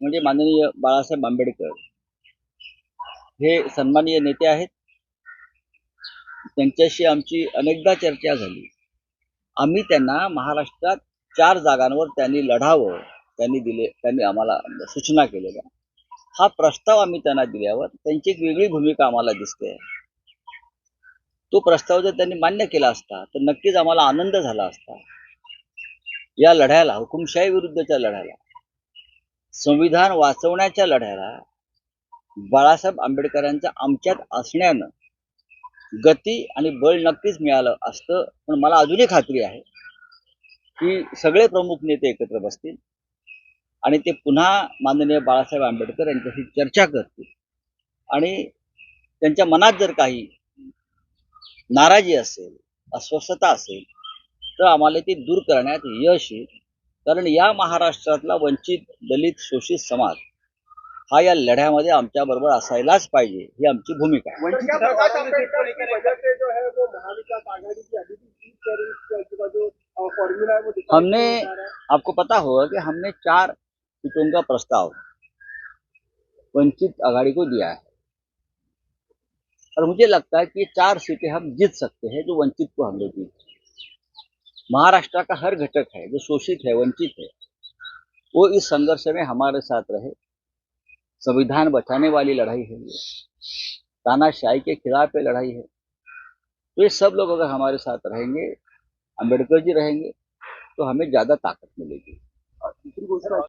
म्हणजे माननीय बाळासाहेब आंबेडकर हे सन्माननीय नेते आहेत. त्यांच्याशी आमची अनेकदा चर्चा झाली. आम्ही त्यांना महाराष्ट्रात चार जागांवर त्यांनी लढावं त्यांनी दिले त्यांनी आम्हाला सूचना केलेल्या. हा प्रस्ताव आम्ही त्यांना दिल्यावर त्यांची एक वेगळी भूमिका आम्हाला दिसते. तो प्रस्ताव जर त्यांनी मान्य केला असता तर नक्कीच आम्हाला आनंद झाला असता. या लढ्याला हुकुमशाही विरुद्धच्या लढ्याला संविधान वाचवण्याच्या लढ्याला बाळासाहेब आंबेडकरांच्या आमच्यात असण्यानं गती आणि बळ नक्कीच मिळालं असतं. पण मला अजूनही खात्री आहे की सगळे प्रमुख नेते एकत्र बसतील आणि ते पुन्हा माननीय बाळासाहेब आंबेडकर यांच्याशी चर्चा करतील. आणि त्यांच्या मनात जर काही नाराजी असेल अस्वस्थता असेल तर आम्हाला ती दूर करण्यात यश येईल. कारण या महाराष्ट्रातला वंचित दलित शोषित समाज हा या लढ्यामध्ये आमच्या बरोबर असायलाच पाहिजे ही आमची भूमिका आहे. तो दिखाई हमने। आपको पता होगा कि हमने चार सीटों का प्रस्ताव वंचित आघाड़ी को दिया है। और मुझे लगता है कि चार सीटें हम जीत सकते हैं जो वंचित को हमने दी। महाराष्ट्र का हर घटक है, जो शोषित है, वंचित है, वो इस संघर्ष में हमारे साथ रहे। संविधान बचाने वाली लड़ाई है ये। तानाशाही के खिलाफ ये लड़ाई है। तो ये सब लोग अगर हमारे साथ रहेंगे अंबेडकर जी रहेंगे तो हमें ज़्यादा ताकत मिलेगी।